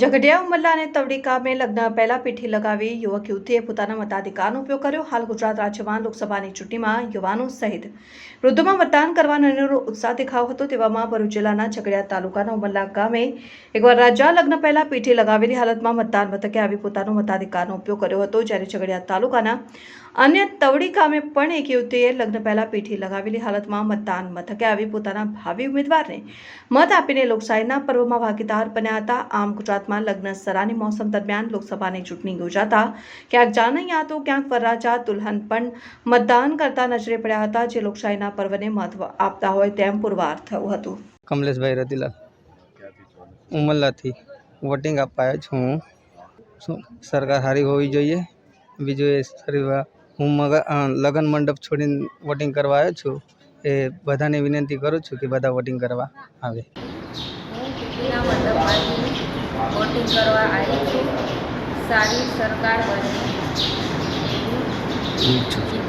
ઝઘડિયા ઉમરલા અને તવડી ગામે લગ્ન પહેલા પીઠી લગાવી યુવક યુવતીએ પોતાના મતાધિકારનો ઉપયોગ કર્યો. હાલ ગુજરાત રાજ્યમાં લોકસભાની ચૂંટણીમાં યુવાનો સહિત વૃદ્ધોમાં મતદાન કરવાનો ઉત્સાહ દેખાવ હતો. તેવામાં ભરૂચ જિલ્લાના ઝઘડિયા તાલુકાના ઉમરલા ગામે એકવાર રાજા લગ્ન પહેલા પીઠી લગાવેલી હાલતમાં મતદાન મથકે આવી પોતાનો મતાધિકારનો ઉપયોગ કર્યો હતો. જ્યારે ઝઘડિયા તાલુકાના અન્ય તવડી ગામે પણ એક યુવતીએ લગ્ન પહેલા પીઠી લગાવેલી હાલતમાં મતદાન મથકે આવી પોતાના ભાવિ ઉમેદવારને મત આપીને લોકશાહીના પર્વમાં ભાગીદાર બન્યા હતા. આમ ગુજરાતમાં લગ્ન સરાની મોસમ દરમિયાન લોકસભાની ચૂંટણી યોજાતા, ક્યાંક જાનૈયા તો, ક્યાંક વરરાજા દુલ્હન પણ મતદાન કરતા નજરે પડ્યા હતા, જે લોકશાહીના પર્વને મહત્વ આપતા હોય તેમ પુરવાર થયું હતું. કમલેશભાઈ રતિલાલ. ઉમરલાથી વોટિંગ આપવા છું શું, સરકાર સારી હોવી જોઈએ? બીજું હું મગ લગ્ન મંડપ છોડીને વોટિંગ કરવા આવ્યો છું. એ બધાને વિનંતી કરું છું કે બધા વોટિંગ કરવા આવે. વોટિંગ કરવા આવી છું. સારી સરકાર બને. છું.